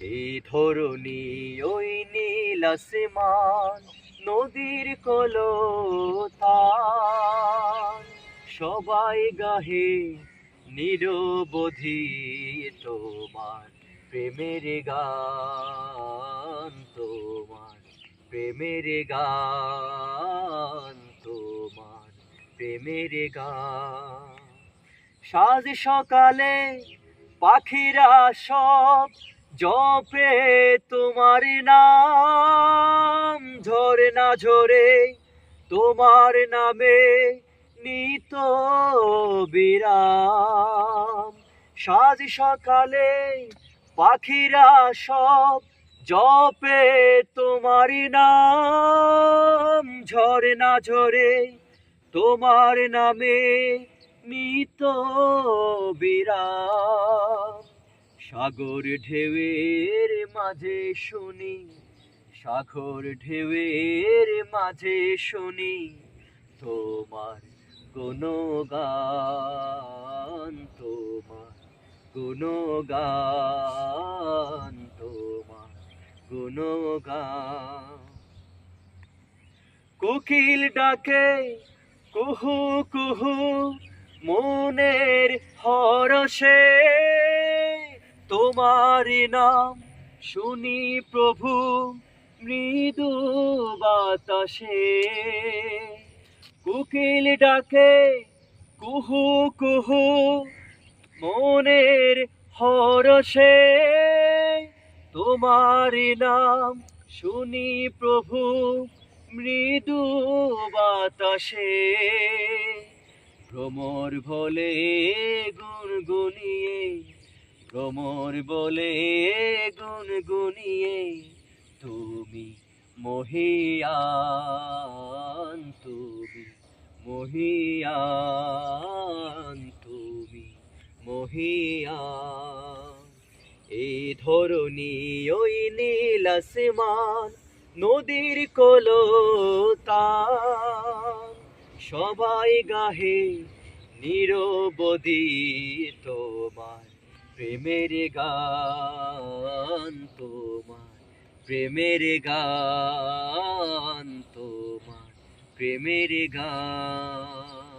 এই ধরনী ওই নীল আসমান, নদীর কলতান। সবাই গাহে নিরবধি তোমার প্রেমের গান, তোমার প্রেমের গান, তোমার প্রেমের গান। সাজ সকালে পাখিরা সব জপে তোমার নাম, ঝরে না ঝরে তোমার নামে নিত বিরাম। সাজ সকালে পাখিরা সব জপে তোমার নাম, ঝরে না ঝরে তোমার নামে নিত বিরাম। সাগর ঢেউয়ের মাঝে শুনি, সাগর ঢেউয়ের মাঝে শুনি তোমার কোনো গান তোমার কোনো গান তোমার কোনো গান কোকিল ডাকে, কুহু কুহু, মনের হরসে তোমার নাম শুনি প্রভু, মৃদু বাতাসে। কোকিল ডাকে, কুহু কুহু, মনের হরসে তোমার নাম শুনি প্রভু, মৃদু বাতাসে। ভ্রমর বলে গুনগুনিয়ে ভ্রমর বলে গুনগুনিয়ে, তুমি মহিয়ান তুমি মহিয়ান তুমি মহিয়ান। এই ধরনী ওই নীল আসমান, নদীর কলতান, সবাই গাহে নিরবধি তোমার প্রেমের গান তোমার প্রেমের গান তোমার প্রেমের গান